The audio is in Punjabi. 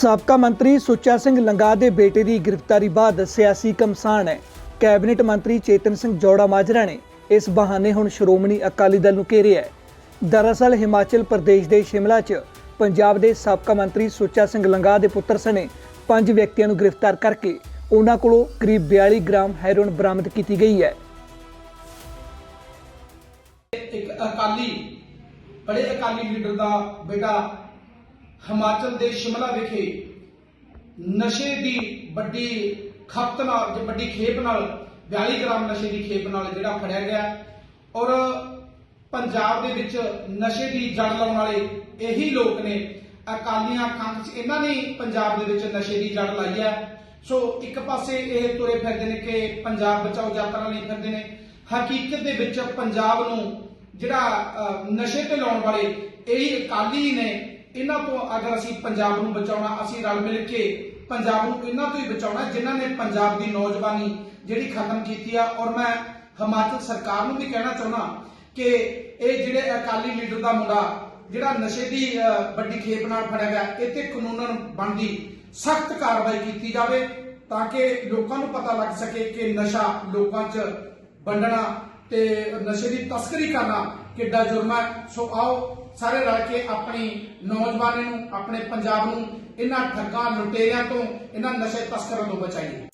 ਸਾਬਕਾ ਮੰਤਰੀ ਸੁੱਚਾ ਸਿੰਘ ਲੰਗਾ ਦੇ ਬੇਟੇ ਦੀ ਗ੍ਰਿਫਤਾਰੀ ਬਾਅਦ ਸਿਆਸੀ ਕਮਸਾਨ ਹੈ। ਕੈਬਨਿਟ ਮੰਤਰੀ ਚੇਤਨ ਸਿੰਘ ਜੌੜਾ ਮਾਜਰਾ ਨੇ ਇਸ ਬਹਾਨੇ ਹੁਣ ਸ਼੍ਰੋਮਣੀ ਅਕਾਲੀ ਦਲ ਨੂੰ ਘੇਰਿਆ ਹੈ। ਦਰਅਸਲ ਹਿਮਾਚਲ ਪ੍ਰਦੇਸ਼ ਦੇ ਸ਼ਿਮਲਾ 'ਚ ਪੰਜਾਬ ਦੇ ਸਾਬਕਾ ਮੰਤਰੀ ਸੁੱਚਾ ਸਿੰਘ ਲੰਗਾ ਦੇ ਪੁੱਤਰ ਸਣੇ ਪੰਜ ਵਿਅਕਤੀਆਂ ਨੂੰ ਗ੍ਰਿਫਤਾਰ ਕਰਕੇ ਉਹਨਾਂ ਕੋਲੋਂ ਕਰੀਬ 42 ਗ੍ਰਾਮ ਹੈਰੋਇਨ ਬਰਾਮਦ ਕੀਤੀ ਗਈ ਹੈ। ਇੱਕ ਅਕਾਲੀ, ਬੜੇ ਅਕਾਲੀ ਲੀਡਰ ਦਾ ਬੇਟਾ ਹਿਮਾਚਲ ਦੇ ਸ਼ਿਮਲਾ ਵਿਖੇ ਨਸ਼ੇ ਦੀ ਵੱਡੀ ਖਪਤ ਨਾਲ ਤੇ ਵੱਡੀ ਖੇਪ ਨਾਲ 42 ਗ੍ਰਾਮ ਨਸ਼ੇ ਦੀ ਖੇਪ ਨਾਲ ਜਿਹੜਾ ਫੜਿਆ ਗਿਆ ਔਰ ਪੰਜਾਬ ਦੇ ਵਿੱਚ ਨਸ਼ੇ ਦੀ ਜੜ ਲਾਉਣ ਵਾਲੇ ਇਹੀ ਲੋਕ ਨੇ। ਅਕਾਲੀਆਂ ਕੰਗ ਚ ਇਹਨਾਂ ਨੇ ਪੰਜਾਬ ਦੇ ਵਿੱਚ ਨਸ਼ੇ ਦੀ ਜੜ ਲਾਈ ਹੈ। ਸੋ ਇੱਕ ਪਾਸੇ ਇਹ ਤੁਰੇ ਫਿਰਦੇ ਨੇ ਕਿ ਪੰਜਾਬ ਬਚਾਓ ਯਾਤਰਾ ਲਈ ਫਿਰਦੇ ਨੇ। ਹਕੀਕਤ ਦੇ ਵਿੱਚ ਪੰਜਾਬ ਨੂੰ ਜਿਹੜਾ ਨਸ਼ੇ ਤੇ ਲਾਉਣ ਵਾਲੇ ਇਹੀ ਅਕਾਲੀ ਨੇ ਇਹਨਾਂ ਤੋਂ ਅਗਰ ਅਸੀਂ ਪੰਜਾਬ ਨੂੰ ਬਚਾਉਣਾ, ਅਸੀਂ ਰਲ ਮਿਲ ਕੇ ਪੰਜਾਬ ਨੂੰ ਇਹਨਾਂ ਤੋਂ ਹੀ ਬਚਾਉਣਾ, ਜਿਨ੍ਹਾਂ ਨੇ ਪੰਜਾਬ ਦੀ ਨੌਜਵਾਨੀ ਜਿਹੜੀ ਖਤਮ ਕੀਤੀ ਆ। ਔਰ ਮੈਂ ਹਿਮਾਚਲ ਸਰਕਾਰ ਨੂੰ ਵੀ ਕਹਿਣਾ ਚਾਹੁੰਦਾ ਕਿ ਇਹ ਜਿਹੜੇ ਅਕਾਲੀ ਲੀਡਰ ਦਾ ਮੁੰਡਾ, ਜਿਹੜਾ ਨਸ਼ੇ ਦੀ ਵੱਡੀ ਖੇਪ ਨਾਲ ਫੜਿਆ ਗਿਆ, ਇਹ ਤੇ ਕਾਨੂੰਨਨ ਬਣਦੀ ਸਖਤ ਕਾਰਵਾਈ ਕੀਤੀ ਜਾਵੇ ਤਾਂ ਕਿ ਲੋਕਾਂ ਨੂੰ ਪਤਾ ਲੱਗ ਸਕੇ ਕਿ ਨਸ਼ਾ ਲੋਕਾਂ 'ਚ ਵੰਡਣਾ ਤੇ ਨਸ਼ੇ ਦੀ ਤਸਕਰੀ ਕਰਨਾ ਕਿੱਡਾ ਜੁਰਮ ਹੈ। ਸੋ ਆਓ ਸਾਰੇ ਰਲ ਕੇ ਆਪਣੀ ਨੌਜਵਾਨਾਂ ਨੂੰ, ਆਪਣੇ ਪੰਜਾਬ ਨੂੰ, ਇਹਨਾਂ ਠੱਗਾਂ ਲੁਟੇਰਿਆਂ ਤੋਂ, ਇਹਨਾਂ ਨਸ਼ੇ ਤਸਕਰਾਂ ਤੋਂ ਬਚਾਈਏ।